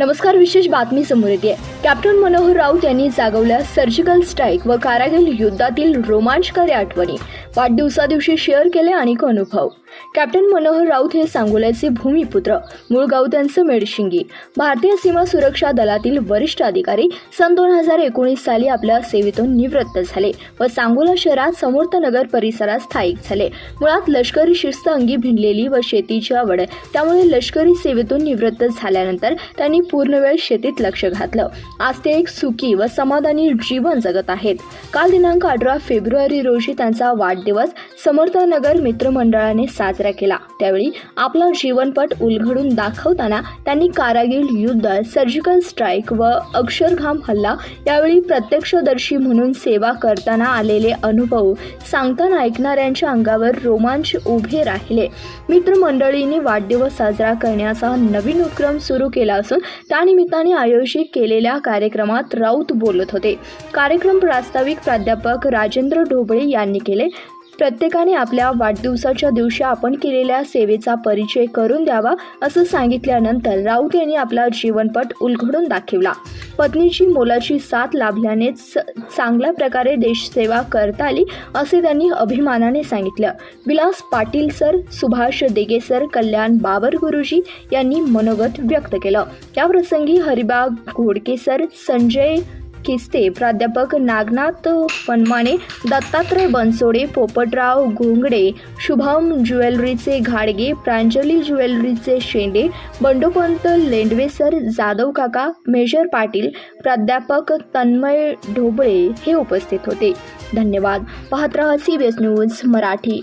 नमस्कार विशेष बातमी समोर येते. कॅप्टन मनोहर राऊत यांनी जागवल्या सर्जिकल स्ट्राईक व कारागिल युद्धातील रोमांचकारी आठवणी. वाढदिवसादिवशी शेअर केले अनेक अनुभव. कॅप्टन मनोहर राऊत हे सांगोल्याचे भूमिपुत्र मूळ गाव त्यांचं मेडशिंगी. भारतीय सीमा सुरक्षा दलातील वरिष्ठ अधिकारी सन दोन हजार एकोणीस साली आपल्या सेवेतून निवृत्त झाले व सांगोला शहरात समर्थ नगर परिसरात स्थायिक झाले. मुळात लष्करी शिस्त अंगी भिनलेली व शेतीची आवड त्यामुळे लष्करी सेवेतून निवृत्त झाल्यानंतर त्यांनी पूर्णवेळ शेतीत लक्ष घातलं. आज ते एक सुखी व समाधानी जीवन जगत आहेत. काल दिनांक अठरा फेब्रुवारी रोजी त्यांचा वाढ वाढदिवस समर्थनगर मित्रमंडळाने साजरा केला. त्यावेळी आपला जीवनपट उलघडून दाखवताना त्यांनी कारागीर युद्ध सर्जिकल स्ट्राईक व अक्षरघाम हल्ला यावेळी प्रत्यक्षदर्शी म्हणून सेवा करताना आलेले अनुभव सांगताना ऐकणाऱ्यांच्या अंगावर रोमांच उभे राहिले. मित्रमंडळींनी वाढदिवस साजरा करण्याचा नवीन उपक्रम सुरू केला असून त्यानिमित्ताने आयोजित केलेल्या कार्यक्रमात राऊत बोलत होते. कार्यक्रम प्रास्ताविक प्राध्यापक राजेंद्र ढोबळे यांनी केले. प्रत्येकाने आपल्या वाढदिवसाच्या दिवशी आपण केलेल्या सेवेचा परिचय करून द्यावा असं सांगितल्यानंतर राऊत यांनी आपला जीवनपट उलगडून दाखवला. पत्नीची मोलाची साथ लाभल्यानेच चांगल्या प्रकारे देशसेवा करता आली असे त्यांनी अभिमानाने सांगितलं. विलास पाटील सर सुभाष देगे सर कल्याण बाबर गुरुजी यांनी मनोगत व्यक्त केलं. याप्रसंगी हरिबाग घोडके सर संजय किस्ते. प्राध्यापक नागनाथ फनमाने दत्तात्रय बनसोडे पोपटराव घोंगडे शुभम ज्वेलरीचे घाडगे प्रांजली ज्वेलरीचे शेंडे बंडोपंत लेंडवेसर जाधव काका मेजर पाटील प्राध्यापक तन्मय ढोबळे हे उपस्थित होते. धन्यवाद. पाहत रहा सी न्यूज मराठी.